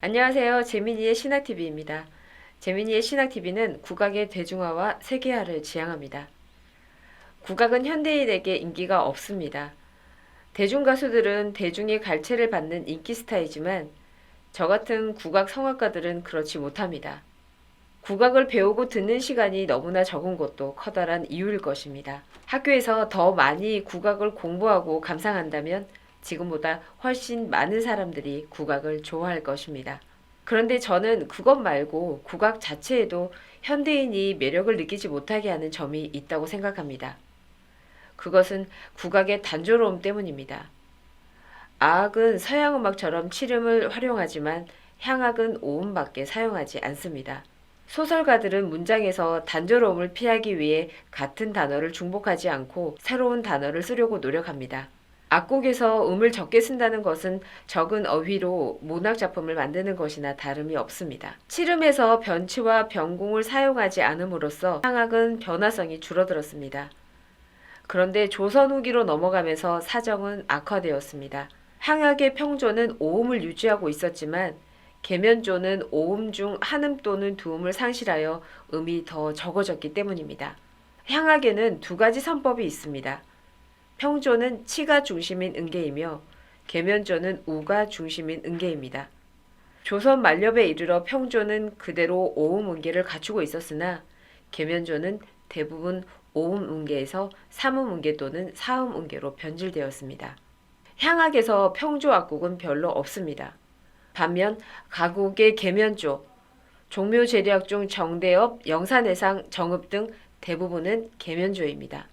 안녕하세요. 재민이의 신학TV입니다. 재민이의 신학TV는 국악의 대중화와 세계화를 지향합니다. 국악은 현대인에게 인기가 없습니다. 대중 가수들은 대중의 갈채를 받는 인기 스타이지만 저 같은 국악 성악가들은 그렇지 못합니다. 국악을 배우고 듣는 시간이 너무나 적은 것도 커다란 이유일 것입니다. 학교에서 더 많이 국악을 공부하고 감상한다면 지금보다 훨씬 많은 사람들이 국악을 좋아할 것입니다. 그런데 저는 그것 말고 국악 자체에도 현대인이 매력을 느끼지 못하게 하는 점이 있다고 생각합니다. 그것은 국악의 단조로움 때문입니다. 아악은 서양 음악처럼 칠음을 활용하지만 향악은 오음밖에 사용하지 않습니다. 소설가들은 문장에서 단조로움을 피하기 위해 같은 단어를 중복하지 않고 새로운 단어를 쓰려고 노력합니다. 악곡에서 음을 적게 쓴다는 것은 적은 어휘로 문학 작품을 만드는 것이나 다름이 없습니다. 칠음에서 변치와 변공을 사용하지 않음으로써 향악은 변화성이 줄어들었습니다. 그런데 조선 후기로 넘어가면서 사정은 악화되었습니다. 향악의 평조는 오음을 유지하고 있었지만 계면조는 오음 중 한 음 또는 두 음을 상실하여 음이 더 적어졌기 때문입니다. 향악에는 두 가지 선법이 있습니다. 평조는 치가 중심인 은계이며 계면조는 우가 중심인 은계입니다. 조선 만렵에 이르러 평조는 그대로 오음 은계를 갖추고 있었으나 계면조는 대부분 오음 은계에서 삼음 은계 또는 사음 은계로 변질되었습니다. 향악에서 평조 악곡은 별로 없습니다. 반면 가곡의 계면조, 종묘 재래악 중 정대업, 영산해상, 정읍 등 대부분은 계면조입니다.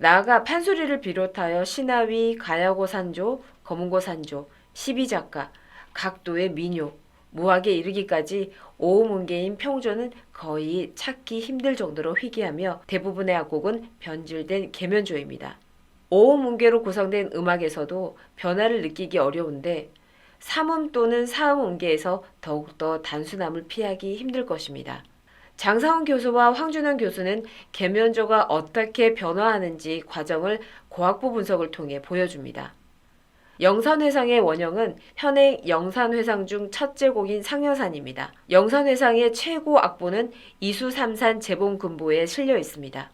나아가 판소리를 비롯하여 신하위, 가야고 산조, 검은고 산조, 시비작가, 각도의 민요, 무학에 이르기까지 오음운계인 평조는 거의 찾기 힘들 정도로 희귀하며 대부분의 악곡은 변질된 계면조입니다. 오음운계로 구성된 음악에서도 변화를 느끼기 어려운데 삼음 또는 사음 운계에서 더욱더 단순함을 피하기 힘들 것입니다. 장사훈 교수와 황준원 교수는 계면조가 어떻게 변화하는지 과정을 고학부 분석을 통해 보여줍니다. 영산회상의 원형은 현행 영산회상 중 첫째 곡인 상여산입니다. 영산회상의 최고 악보는 이수삼산 재봉금보에 실려 있습니다.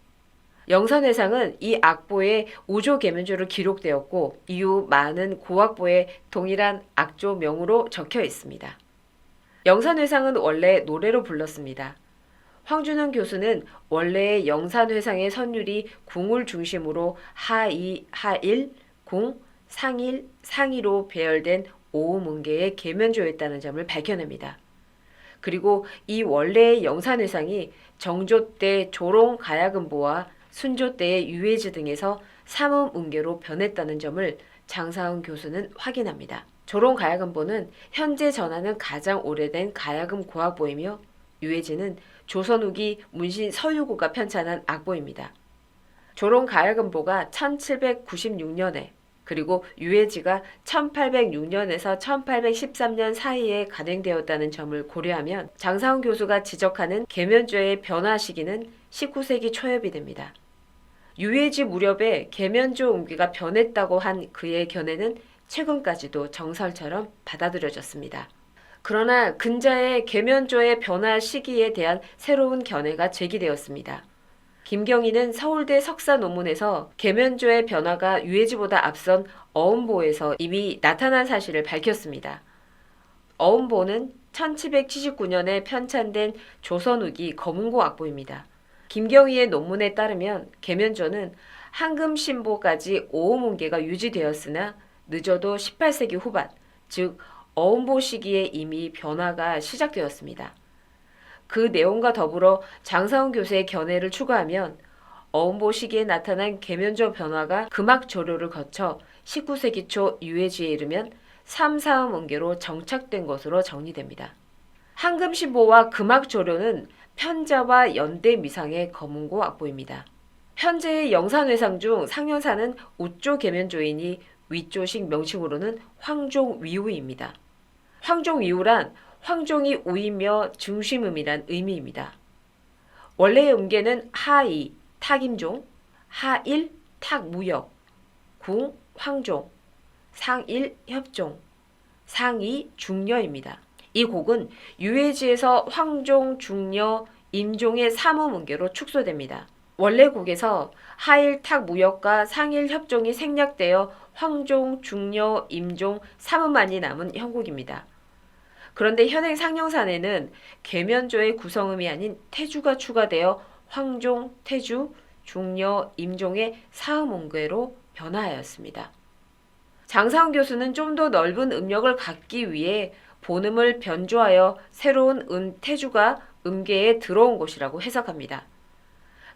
영산회상은 이 악보에 우조 계면조로 기록되었고 이후 많은 고악보에 동일한 악조명으로 적혀 있습니다. 영산회상은 원래 노래로 불렀습니다. 황준원 교수는 원래의 영산회상의 선율이 궁을 중심으로 하이, 하일, 궁, 상일, 상이로 배열된 오음운계의 계면조였다는 점을 밝혀냅니다. 그리고 이 원래의 영산회상이 정조 때 조롱 가야금보와 순조 때의 유해지 등에서 삼음운계로 변했다는 점을 장사훈 교수는 확인합니다. 조롱 가야금보는 현재 전하는 가장 오래된 가야금 고악보이며 유해지는 조선 후기 문신 서유고가 편찬한 악보입니다. 조롱 가야금보가 1796년에 그리고 유해지가 1806년에서 1813년 사이에 간행되었다는 점을 고려하면 장사훈 교수가 지적하는 계면조의 변화 시기는 19세기 초엽이 됩니다. 유해지 무렵에 계면조 옹기가 변했다고 한 그의 견해는 최근까지도 정설처럼 받아들여졌습니다. 그러나 근자의 계면조의 변화 시기에 대한 새로운 견해가 제기되었습니다. 김경희는 서울대 석사 논문에서 계면조의 변화가 유해지보다 앞선 어음보에서 이미 나타난 사실을 밝혔습니다. 어음보는 1779년에 편찬된 조선 후기 검은고 악보입니다. 김경희의 논문에 따르면 계면조는 한금 신보까지 오음운계가 유지되었으나 늦어도 18세기 후반, 즉 어음보 시기에 이미 변화가 시작되었습니다. 그 내용과 더불어 장사훈 교수의 견해를 추가하면 어음보 시기에 나타난 계면조 변화가 금악 조료를 거쳐 19세기 초 유해지에 이르면 3, 4음 음계로 정착된 것으로 정리됩니다. 황금신보와 금악 조료는 편자와 연대 미상의 검은고 악보입니다. 현재의 영산회상 중 상현사는 우조 계면조이니 위조식 명칭으로는 황종 위우입니다. 황종위우란 황종이 우이며 중심음이란 의미입니다. 원래의 음계는 하이, 탁임종, 하일, 탁무역, 궁, 황종, 상일, 협종, 상이 중녀입니다. 이 곡은 유해지에서 황종, 중녀, 임종의 사무문계로 축소됩니다. 원래 곡에서 하일 탁 무역과 상일 협종이 생략되어 황종, 중녀, 임종, 사무만이 남은 형곡입니다. 그런데 현행 상령산에는 계면조의 구성음이 아닌 태주가 추가되어 황종, 태주, 중녀, 임종의 사음음계로 변화하였습니다. 장사훈 교수는 좀 더 넓은 음력을 갖기 위해 본음을 변조하여 새로운 은 태주가 음계에 들어온 것이라고 해석합니다.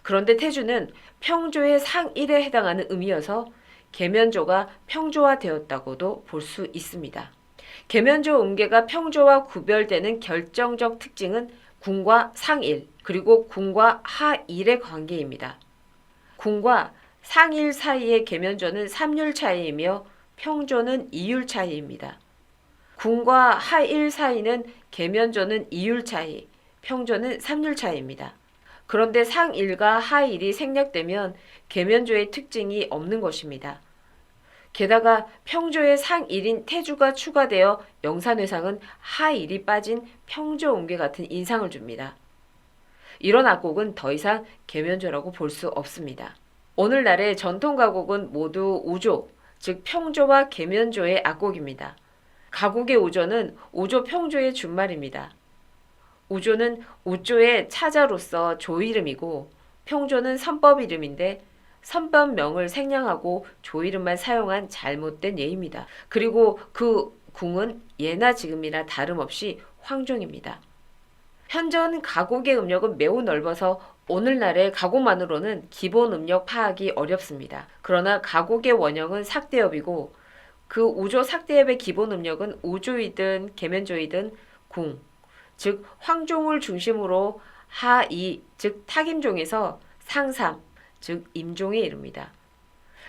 그런데 태주는 평조의 상일에 해당하는 음이어서 계면조가 평조화되었다고도 볼 수 있습니다. 계면조 음계가 평조와 구별되는 결정적 특징은 궁과 상일 그리고 궁과 하일의 관계입니다. 궁과 상일 사이의 계면조는 3율 차이이며 평조는 2율 차이입니다. 궁과 하일 사이는 계면조는 2율 차이, 평조는 3율 차이입니다. 그런데 상일과 하일이 생략되면 계면조의 특징이 없는 것입니다. 게다가 평조의 상일인 태주가 추가되어 영산회상은 하일이 빠진 평조 음계 같은 인상을 줍니다. 이런 악곡은 더 이상 계면조라고 볼 수 없습니다. 오늘날의 전통 가곡은 모두 우조, 즉 평조와 계면조의 악곡입니다. 가곡의 우조는 우조 평조의 준말입니다. 우조는 우조의 차자로서 조 이름이고 평조는 선법 이름인데 선법명을 생략하고 조 이름만 사용한 잘못된 예입니다. 그리고 그 궁은 예나 지금이나 다름없이 황종입니다. 현존 가곡의 음력은 매우 넓어서 오늘날의 가곡만으로는 기본 음력 파악이 어렵습니다. 그러나 가곡의 원형은 삭대엽이고 그 우조 삭대엽의 기본 음력은 우조이든 계면조이든 궁, 즉 황종을 중심으로 하이, 즉 탁임종에서 상삼, 즉 임종에 이릅니다.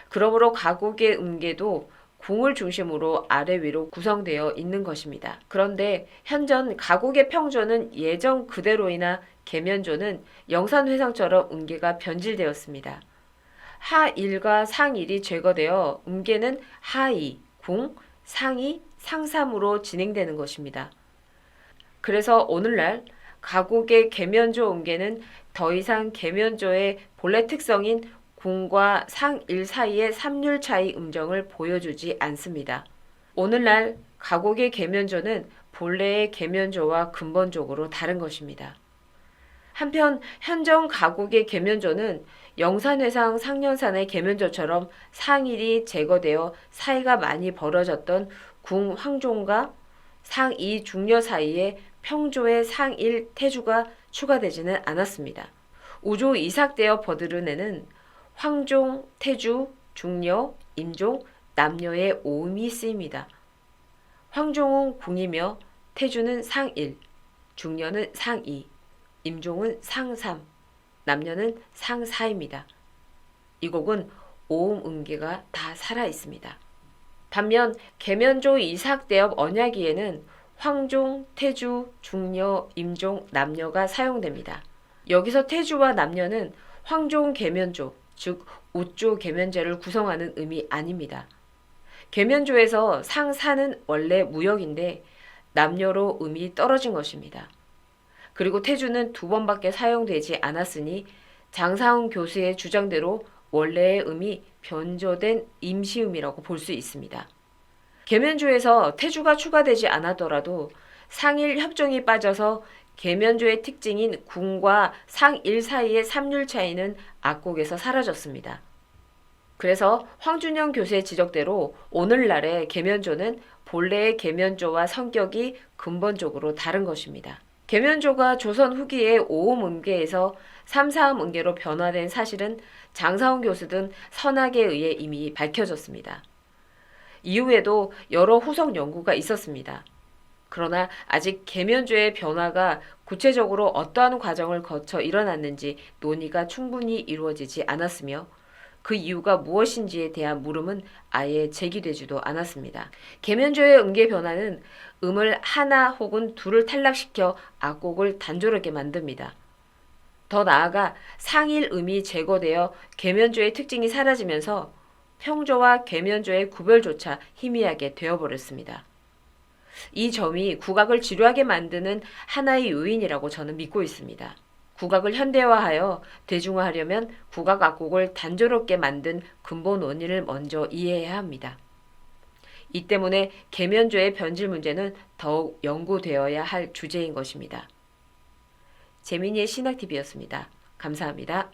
그러므로 가곡의 음계도 궁을 중심으로 아래 위로 구성되어 있는 것입니다. 그런데 현존 가곡의 평조는 예전 그대로이나 계면조는 영산회상처럼 음계가 변질되었습니다. 하일과 상일이 제거되어 음계는 하이, 궁, 상이, 상삼으로 진행되는 것입니다. 그래서 오늘날 가곡의 계면조 음계는 더 이상 계면조의 본래 특성인 궁과 상일 사이의 3율 차이 음정을 보여주지 않습니다. 오늘날 가곡의 계면조는 본래의 계면조와 근본적으로 다른 것입니다. 한편 현정 가곡의 계면조는 영산회상 상년산의 계면조처럼 상일이 제거되어 사이가 많이 벌어졌던 궁 황종과 상이 중녀 사이에 평조의 상일 태주가 추가되지는 않았습니다. 우조 이삭되어 버드르네는 황종, 태주, 중녀, 임종, 남녀의 오음이 쓰입니다. 황종은 궁이며 태주는 상일, 중녀는 상이, 임종은 상삼, 남녀는 상사입니다. 이 곡은 오음 음계가 다 살아 있습니다. 반면 계면조 이삭대엽 언약기에는 황종, 태주, 중녀, 임종, 남녀가 사용됩니다. 여기서 태주와 남녀는 황종 계면조, 즉 우조 계면제를 구성하는 의미 아닙니다. 계면조에서 상사는 원래 무역인데 남녀로 음이 떨어진 것입니다. 그리고 태주는 두 번밖에 사용되지 않았으니 장사훈 교수의 주장대로 원래의 음이 변조된 임시음이라고 볼 수 있습니다. 계면조에서 태주가 추가되지 않았더라도 상일 협종이 빠져서 계면조의 특징인 궁과 상일 사이의 3율 차이는 악곡에서 사라졌습니다. 그래서 황준영 교수의 지적대로 오늘날의 계면조는 본래의 계면조와 성격이 근본적으로 다른 것입니다. 계면조가 조선 후기의 오음 음계에서 삼사음 음계로 변화된 사실은 장사훈 교수 등 선학에 의해 이미 밝혀졌습니다. 이후에도 여러 후속 연구가 있었습니다. 그러나 아직 계면조의 변화가 구체적으로 어떠한 과정을 거쳐 일어났는지 논의가 충분히 이루어지지 않았으며 그 이유가 무엇인지에 대한 물음은 아예 제기되지도 않았습니다. 계면조의 음계 변화는 음을 하나 혹은 둘을 탈락시켜 악곡을 단조롭게 만듭니다. 더 나아가 상일 음이 제거되어 계면조의 특징이 사라지면서 평조와 계면조의 구별조차 희미하게 되어버렸습니다. 이 점이 국악을 지루하게 만드는 하나의 요인이라고 저는 믿고 있습니다. 국악을 현대화하여 대중화하려면 국악 악곡을 단조롭게 만든 근본 원인을 먼저 이해해야 합니다. 이 때문에 계면조의 변질 문제는 더욱 연구되어야 할 주제인 것입니다. 재민이의 신학TV였습니다. 감사합니다.